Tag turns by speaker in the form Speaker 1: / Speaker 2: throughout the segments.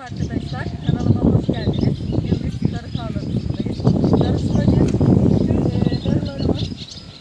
Speaker 1: Merhaba arkadaşlar, kanalıma hoş geldiniz. Biz darı tarlasındayız. Darı. Tüm e, darılarımız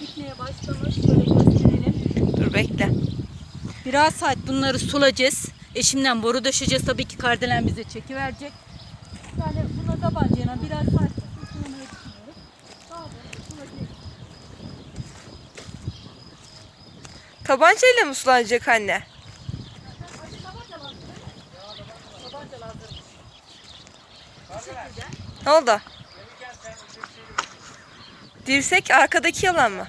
Speaker 1: bitmeye başlamış. Şöyle gösterelim.
Speaker 2: Dur bekle.
Speaker 1: Biraz saat bunları sulacağız. Eşimden boru döşeceğiz. Tabii ki kardelen bize çekiverecek. Yani buna tabancayla biraz saat sulamayı düşünüyoruz. Daha da sulacağız.
Speaker 2: Tabancayla mı sulanacak anne?
Speaker 1: Hadi tabanca lazım değil mi? Tabanca lazım. Bu şekilde.
Speaker 2: Ne oldu? Dirsek arkadaki yalan mı?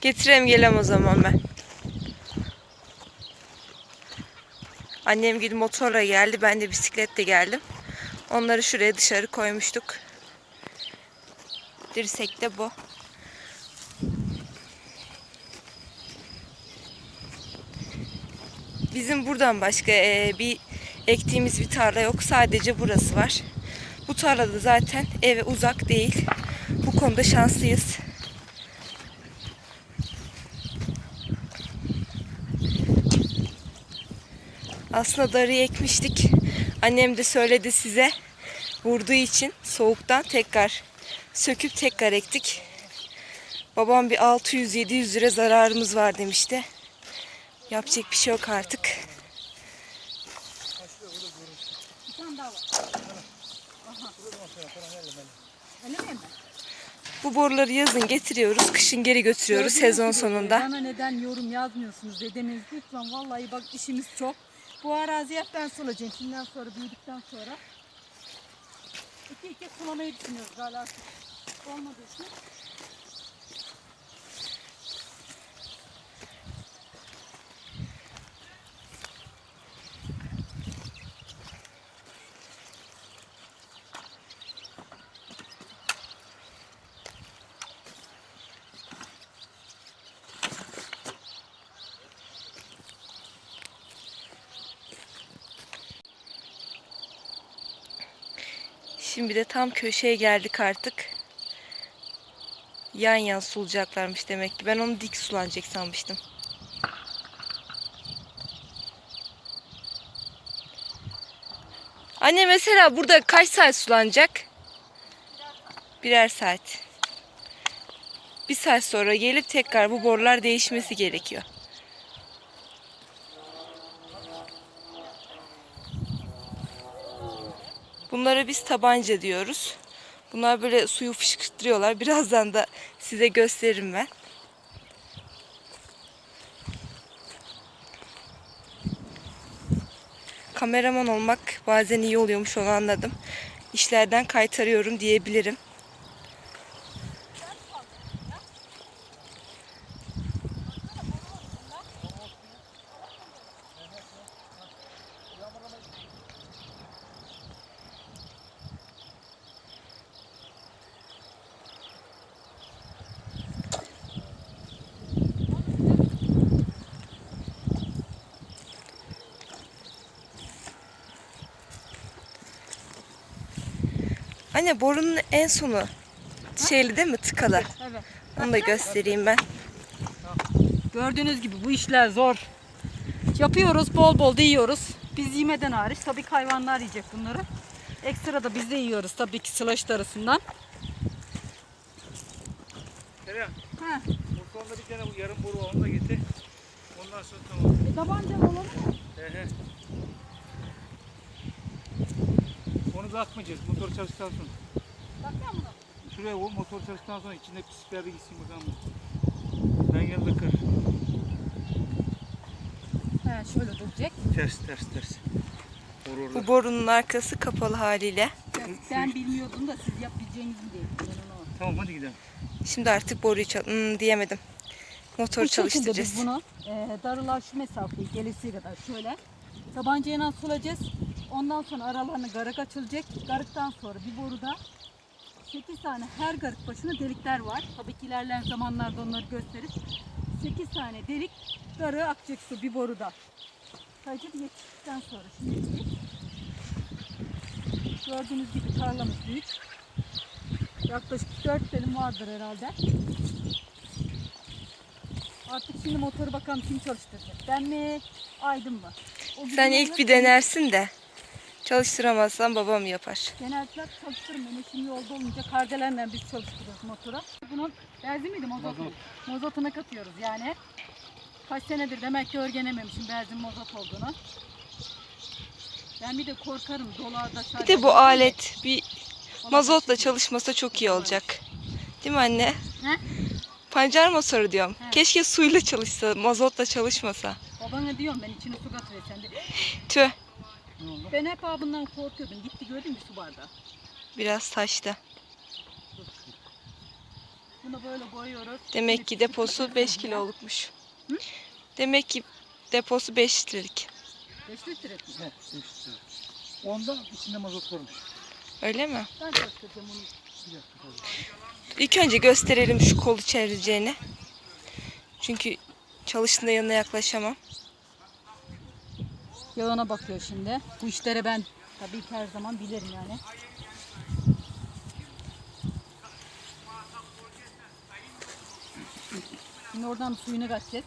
Speaker 2: Getireyim gelem o zaman ben. Annem gibi motorla geldi. Ben de bisikletle geldim. Onları şuraya dışarı koymuştuk. Dirsek de bu. Bizim buradan başka eee, bir ektiğimiz bir tarla yok. Sadece burası var. Bu tarlada zaten eve uzak değil. Bu konuda şanslıyız. Aslında darıyı ekmiştik. Annem de söyledi size. Vurduğu için soğuktan tekrar söküp tekrar ektik. Babam bir 600-700 lira zararımız var demişti. Yapacak bir şey yok artık.
Speaker 1: Bir tane daha var. Aha. Öyle mi?
Speaker 2: Bu boruları yazın getiriyoruz, kışın geri götürüyoruz
Speaker 1: Gördüğünüz
Speaker 2: sezon
Speaker 1: gibi
Speaker 2: sonunda.
Speaker 1: Bana neden yorum yazmıyorsunuz dediniz. Lütfen vallahi bak işimiz çok. Bu araziyi hep ben sulayacağım. Şimdiden sonra büyüdükten sonra. İki iki sulamayı düşünüyoruz hala. Olmadığı için.
Speaker 2: Şimdi de tam köşeye geldik artık. Yan yan sulayacaklarmış demek ki. Ben onu dik sulanacak sanmıştım. Anne mesela burada kaç saat sulanacak? Birer saat. Bir saat sonra gelip tekrar bu borular değişmesi gerekiyor. Bunlara biz tabanca diyoruz. Bunlar böyle suyu fışkırtıyorlar. Birazdan da size gösteririm ben. Kameraman olmak bazen iyi oluyormuş onu anladım. İşlerden kaytarıyorum diyebilirim. Anne borunun en sonu şeyli değil mi tıkalı?
Speaker 1: Evet.
Speaker 2: Onu da göstereyim ben.
Speaker 1: Gördüğünüz gibi bu işler zor. Yapıyoruz, bol bol da yiyoruz. Biz yemeden hariç tabii ki hayvanlar yiyecek bunları. Ekstra da biz de yiyoruz tabii ki slash arasından.
Speaker 3: Kerem,
Speaker 1: Ha,
Speaker 3: bu sonunda bir tane bu yarım boru var, onu da getir. Ondan sonra tamam.
Speaker 1: e, tabancalı olalım mı?
Speaker 3: He he. Atmayacağız, motor çalıştıktan sonra.
Speaker 1: Bakıyor musun?
Speaker 3: Şuraya o motor çalıştıktan sonra içinde pislikler de gitsin bakalım. Ben yanında kır.
Speaker 1: He, şöyle duracak.
Speaker 3: Ters ters ters. Boru orada.
Speaker 2: Bu borunun arkası kapalı haliyle.
Speaker 1: Ben bilmiyordum da siz yapabileceğinizi mi diye. Ben onu
Speaker 3: Tamam hadi gidelim.
Speaker 2: Şimdi artık boruyu çal hmm, diyemedim.
Speaker 1: Bu şekilde
Speaker 2: çalıştıracağız.
Speaker 1: biz bunu e, darılar şu mesafeyi gelesiye kadar şöyle tabancayla sulayacağız. Ondan sonra aralarına garık açılacak. Garıktan sonra bir boruda 8 tane her garık başına delikler var. Tabii ki ilerleyen zamanlarda onları gösteririz. 8 tane delik garığı akacak su bir boruda. Sadece yetiştikten sonra. Şimdi. Gördüğünüz gibi tarlamız büyük. Yaklaşık 4 dönüm vardır herhalde. Artık şimdi motoru bakalım kim çalıştıracak. Ben mi? Aydın mı? O
Speaker 2: Sen ilk bir denersin de Çalıştıramazsam babam yapar.
Speaker 1: Genellikle çalıştırmıyorum. Eşim yolda olunca kardelerle biz çalıştırıyoruz motora. Bunun benzin miydi mozot mu? Mozotuna katıyoruz yani. Kaç senedir demek ki öğrenememişim benzin mozot olduğunu. Ben bir de korkarım dolarda
Speaker 2: Bir de bu alet bir mazotla çalışmasa çok iyi olacak. Değil mi anne?
Speaker 1: He?
Speaker 2: Pancar motoru diyorum.
Speaker 1: He.
Speaker 2: Keşke suyla çalışsa, mazotla çalışmasa.
Speaker 1: Babana diyorum ben içine su katırayım de.
Speaker 2: Tüh,
Speaker 3: Ne oldu?
Speaker 1: Ben hep abından korkuyordum. Gitti gördün mü su bardağı?
Speaker 2: biraz taştı.
Speaker 1: Bunu böyle koyuyoruz.
Speaker 2: Demek ki deposu 5 kilolukmuş. Demek ki deposu 5 litrelik.
Speaker 1: 5 litre mi?
Speaker 3: Evet, işte. Onda içinde mazot varmış.
Speaker 2: Öyle mi?
Speaker 1: Ben göstereceğim onu.
Speaker 3: Bir dakika fazla.
Speaker 2: İlk önce gösterelim şu kolu çevireceğini. Çünkü çalıştığında yanına yaklaşamam.
Speaker 1: Yağına bakıyor şimdi. Bu işlere ben tabii ki her zaman bilirim yani. Şimdi oradan suyunu kaçacağız.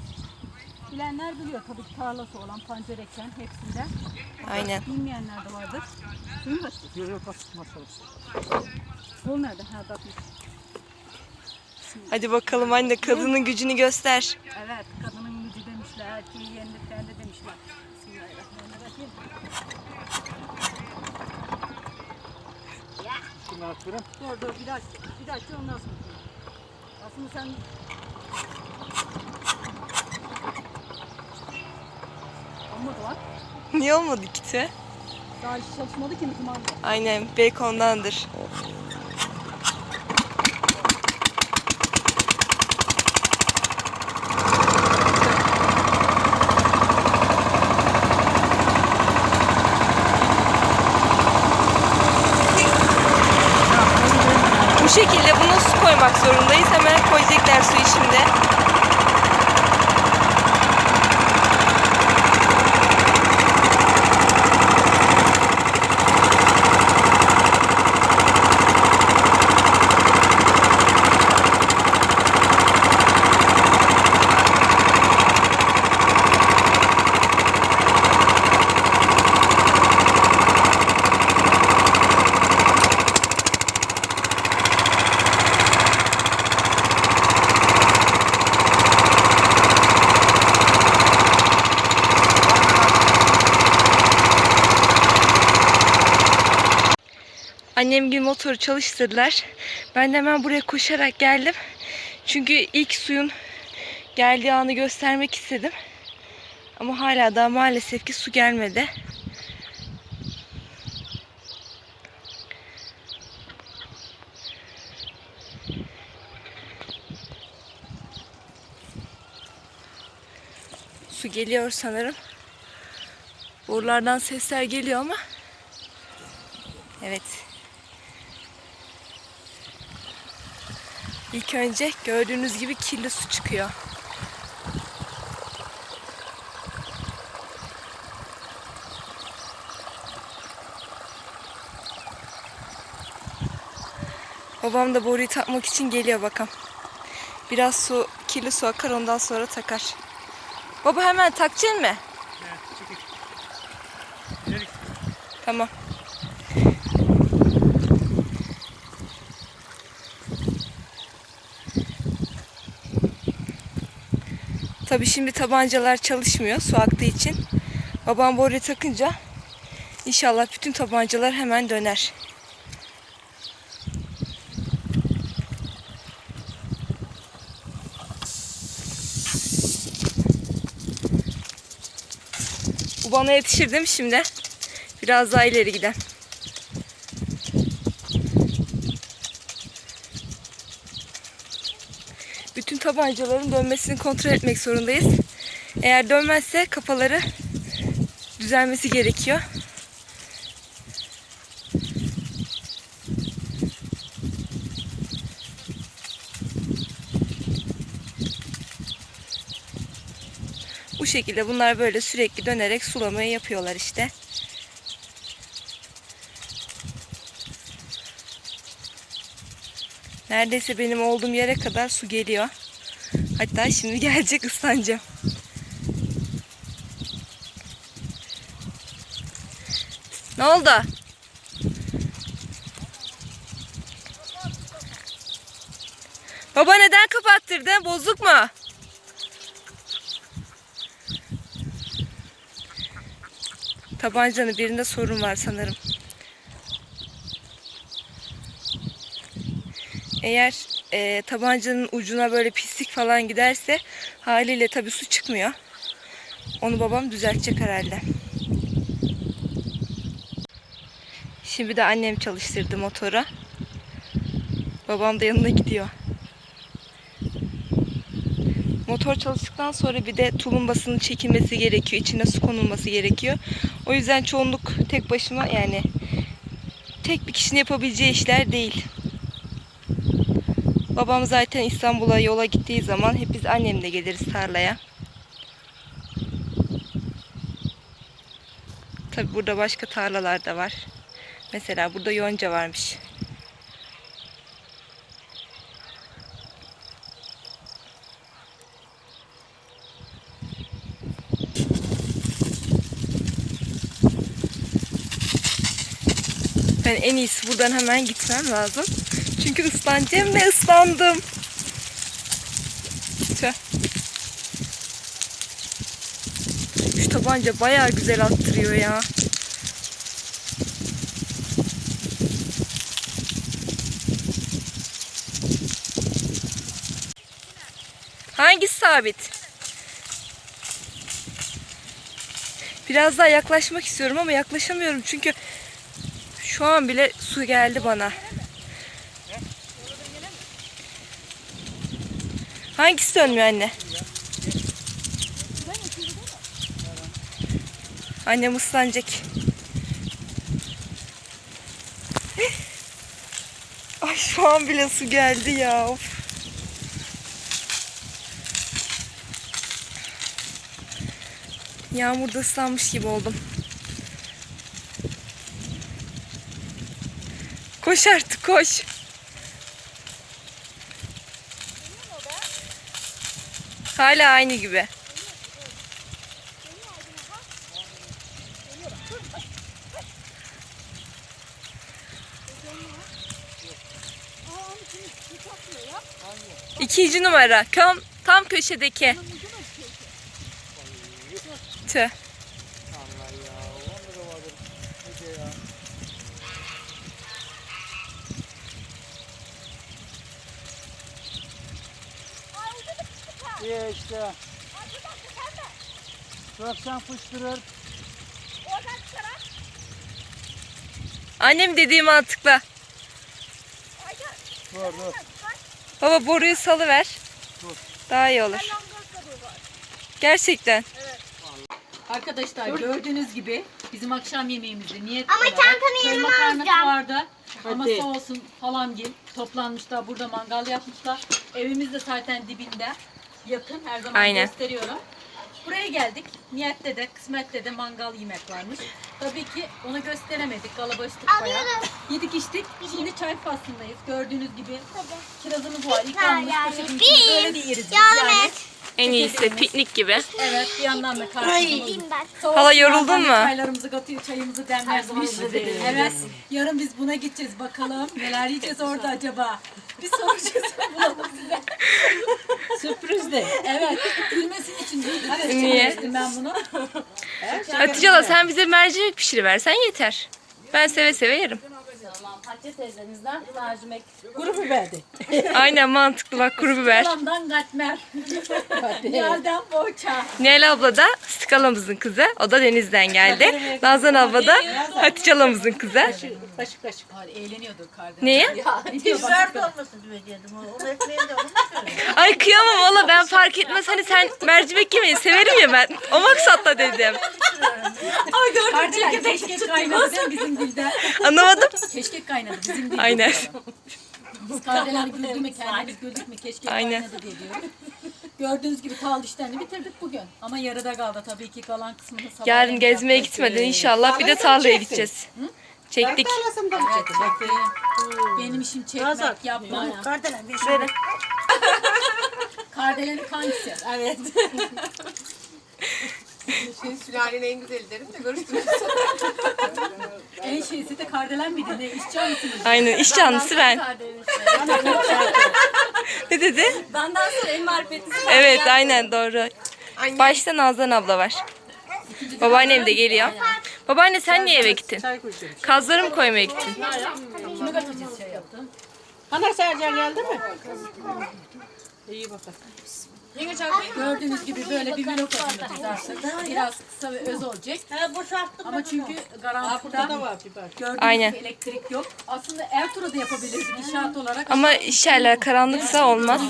Speaker 1: Bilenler biliyor tabii ki tarlası olan pancar eken hepsinde.
Speaker 2: Aynen.
Speaker 1: Bilmeyenler de vardır. Suyunu kaçacağız.
Speaker 3: Yok yok maşallah.
Speaker 1: Sol nerede? Ha bakmış.
Speaker 2: Hadi bakalım anne kadının gücünü göster.
Speaker 1: Evet
Speaker 3: Şimdi aferin.
Speaker 1: Dur dur bir daha bir daha ondan sonra. Aslında sen Olmadı lan.
Speaker 2: Niye olmadı ki tüh?
Speaker 1: Daha hiç çalışmadı ki bizim abi.
Speaker 2: Aynen belki ondandır. Bu şekilde buna su koymak zorundayız. Hemen koyacaklar suyu şimdi. Annem bir motoru çalıştırdılar. Ben de hemen buraya koşarak geldim. Çünkü ilk suyun geldiği anı göstermek istedim. Ama hala daha maalesef ki su gelmedi. Su geliyor sanırım. Borulardan sesler geliyor ama Evet. İlk önce gördüğünüz gibi kirli su çıkıyor. Babam da boruyu takmak için geliyor bakalım. Biraz su, kirli su akar ondan sonra takar. Baba hemen takacaksın mı?
Speaker 3: Evet, çekil.
Speaker 2: Tamam. Tabii şimdi tabancalar çalışmıyor su aktığı için. Babam boruyu takınca inşallah bütün tabancalar hemen döner. Bu bana yetişir değil mi şimdi? Biraz daha ileri giden. Bütün tabancaların dönmesini kontrol etmek zorundayız. Eğer dönmezse kafaları düzelmesi gerekiyor. Bu şekilde bunlar böyle sürekli dönerek sulamayı yapıyorlar işte. Neredeyse benim olduğum yere kadar su geliyor. Hatta şimdi gelecek ıslanacağım. Ne oldu? Baba neden kapattırdın? Bozuk mu? Tabancanın birinde sorun var sanırım. Eğer e, tabancanın ucuna böyle pislik falan giderse haliyle tabii su çıkmıyor. Onu babam düzeltecek herhalde. Şimdi de annem çalıştırdı motora. Babam da yanına gidiyor. Motor çalıştıktan sonra bir de tulumbasının çekilmesi gerekiyor. içine su konulması gerekiyor. O yüzden çoğunluk tek başıma yani tek bir kişinin yapabileceği işler değil. Babam zaten İstanbul'a yola gittiği zaman hep annemle geliriz tarlaya. Tabi burada başka tarlalar da var. Mesela burada yonca varmış. Ben en iyisi buradan hemen gitmem lazım. Çünkü ıslanacağım ve ıslandım. Tüh. Şu tabanca bayağı güzel attırıyor ya. Hangisi sabit? Biraz daha yaklaşmak istiyorum ama yaklaşamıyorum çünkü şu an bile su geldi bana. Hangisi dönmüyor anne? Annem ıslanacak. Ay şu an bile su geldi ya. Of. Yağmurda ıslanmış gibi oldum. Koş artık koş. Hala aynı gibi. İkinci numara. Tam, tam köşedeki. Tüh.
Speaker 3: Allah ya. Onda da vardır. Ne de ya. İyi işte. Bıraksan fışkırır.
Speaker 2: Annem dediği mantıklı.
Speaker 3: Dur dur.
Speaker 2: Baba boruyu salıver.
Speaker 3: Dur.
Speaker 2: Daha iyi olur. Gerçekten.
Speaker 1: Arkadaşlar gördüğünüz gibi bizim akşam yemeğimizde niyet
Speaker 4: Ama çantanı yanıma alacağım.
Speaker 1: vardı. Ama sağ olsun halamgil toplanmışlar burada mangal yapmışlar. Evimiz de zaten dibinde. Yakın her zaman
Speaker 2: Aynen.
Speaker 1: gösteriyorum. Buraya geldik. Niyette de kısmette de mangal yemek varmış. Tabii ki onu gösteremedik. Kalabalıktık bayağı. Yedik içtik. Şimdi çay faslındayız. Gördüğünüz gibi kirazımız var.
Speaker 4: Tane.
Speaker 1: Poşetimiz böyle de yeriz biz
Speaker 4: Yardım
Speaker 1: yani.
Speaker 4: et.
Speaker 2: En iyisi piknik gibi.
Speaker 1: Evet bir yandan da
Speaker 4: ben.
Speaker 1: Soğuk
Speaker 2: Hala yoruldun mu?
Speaker 1: Çaylarımızı katıyor, çayımızı demlenmiş. Evet, yarın biz buna gideceğiz. Bakalım neler yiyeceğiz orada acaba? Bir soru bulalım size.
Speaker 5: Sürpriz de.
Speaker 1: Evet, bilmesinin için değil.
Speaker 2: Niye?
Speaker 1: Ben bunu.
Speaker 2: Hatice abla sen bize mercimek pişiriversen yeter. Ben seve seve yerim.
Speaker 5: Hatice teyzenizden mercimek. Kuru biberdi.
Speaker 2: Aynen mantıklı bak kuru biber.
Speaker 1: Salamdan katmer. Yerden poğaça.
Speaker 2: Nihal abla da Skalamızın kızı. O da Deniz'den geldi. Nazan abla da Hatice ablamızın kızı.
Speaker 5: Kaşık kaşık.
Speaker 1: Hadi eğleniyordur kardeşim.
Speaker 2: Niye?
Speaker 6: Biber dolması diyecektim. O ekmeği de onu
Speaker 2: Ay kıyamam valla ben fark etmez. Hani sen mercimek yemeyi severim ya ben. O maksatla dedim.
Speaker 1: Ay gördüm. Keşke kaynadı değil mi bizim dilde?
Speaker 2: Anlamadım.
Speaker 1: Keşke kaynadı bizim dilde.
Speaker 2: Aynen.
Speaker 1: Biz kardeler güldü mü kendimiz güldük mü keşke
Speaker 2: Aynen.
Speaker 1: kaynadı diye diyorum. Gördüğünüz gibi tal işlerini bitirdik bugün. Ama yarıda kaldı tabii ki kalan kısmını sabah
Speaker 2: Yarın gezmeye gitmeden inşallah bir de tarlaya gideceğiz. Çektik.
Speaker 5: Arasında mı çekecek?
Speaker 1: Benim işim çekmek, yapmak.
Speaker 6: Kardelen bir şöyle.
Speaker 1: Kardelenin kankisi.
Speaker 5: Evet.
Speaker 4: Şey, sülalenin en güzeli derim de görüştünüz.
Speaker 1: En şeysi de kardelen miydi? Ne işçi mısınız?
Speaker 2: Aynen iş canlısı ben. Ne dedi?
Speaker 5: Benden sonra en marifetlisi.
Speaker 2: Evet aynen doğru. Başta Nazan abla var. Babaannem de geliyor. Babaanne sen niye eve gittin? Kazları mı koymaya gittin?
Speaker 1: Kime kaçacağız şey yaptın?
Speaker 6: Ana Sercan geldi mi?
Speaker 5: Yenge çarpayım.
Speaker 1: Gördüğünüz gibi böyle bir vlog atıyoruz aslında. Biraz kısa ve öz olacak.
Speaker 6: He boşalttım
Speaker 1: Ama çünkü garantıda
Speaker 6: var biber.
Speaker 1: gördüğünüz
Speaker 2: Aynen.
Speaker 1: gibi elektrik yok. Aslında Ertuğrul'da da yapabilirdik inşaat olarak.
Speaker 2: Ama iş yerler karanlıksa olmaz.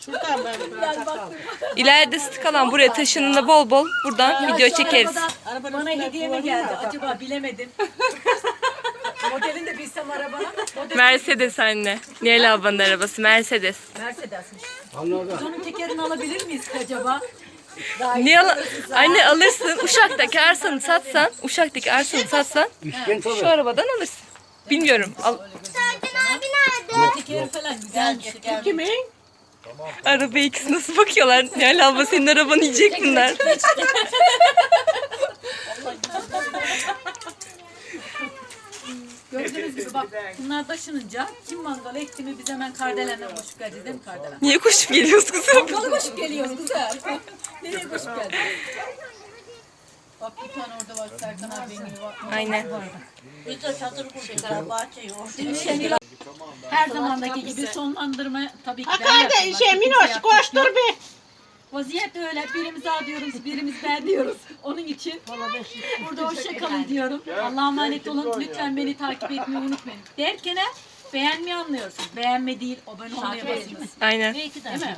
Speaker 6: Şuradan ben biber kaldım.
Speaker 2: İleride sık alan buraya taşınında bol bol buradan video çekeriz.
Speaker 1: arabadan Bana hediye mi geldi? Acaba bilemedim. Modelini de bilsem arabanın.
Speaker 2: Mercedes anne. Nihal ablanın arabası Mercedes.
Speaker 1: Mercedes'miş. Biz onun tekerini alabilir miyiz acaba? Daha iyi
Speaker 2: Nihal anne alırsın Uşak'taki arsanı satsan Uşak'taki arsanı satsan şu arabadan alırsın. Bilmiyorum. Al,
Speaker 1: Tekeri falan güzelmiş.
Speaker 6: Kimin?
Speaker 2: arabaya ikisi nasıl bakıyorlar? Nihal abla senin arabanı yiyecek bunlar.
Speaker 1: Gördüğünüz gibi bak bunlar taşınınca kim mangal ekti mi biz hemen kardelenle koşup geleceğiz değil mi kardelen?
Speaker 2: Niye koşup geliyoruz kızım?
Speaker 1: Mangala koşup geliyoruz güzel. Nereye koşup geldik? Bak bir tane orada var Serkan abi gibi var.
Speaker 2: Aynen.
Speaker 6: Bir de çadır kurduk. Bahçeyi
Speaker 1: şey, her zamandaki gibi sonlandırma tabii ki ben
Speaker 6: Hakan da
Speaker 1: yapacak
Speaker 6: koştur bir.
Speaker 1: Vaziyet öyle. Birimiz A diyoruz, birimiz B diyoruz. Onun için burada hoşça kalın diyorum. Allah'a emanet olun. Lütfen beni takip etmeyi unutmayın. Derken beğenmeyi anlıyorsunuz. Beğenme değil, abone olmaya basınız.
Speaker 2: Aynen.
Speaker 1: Değil mi?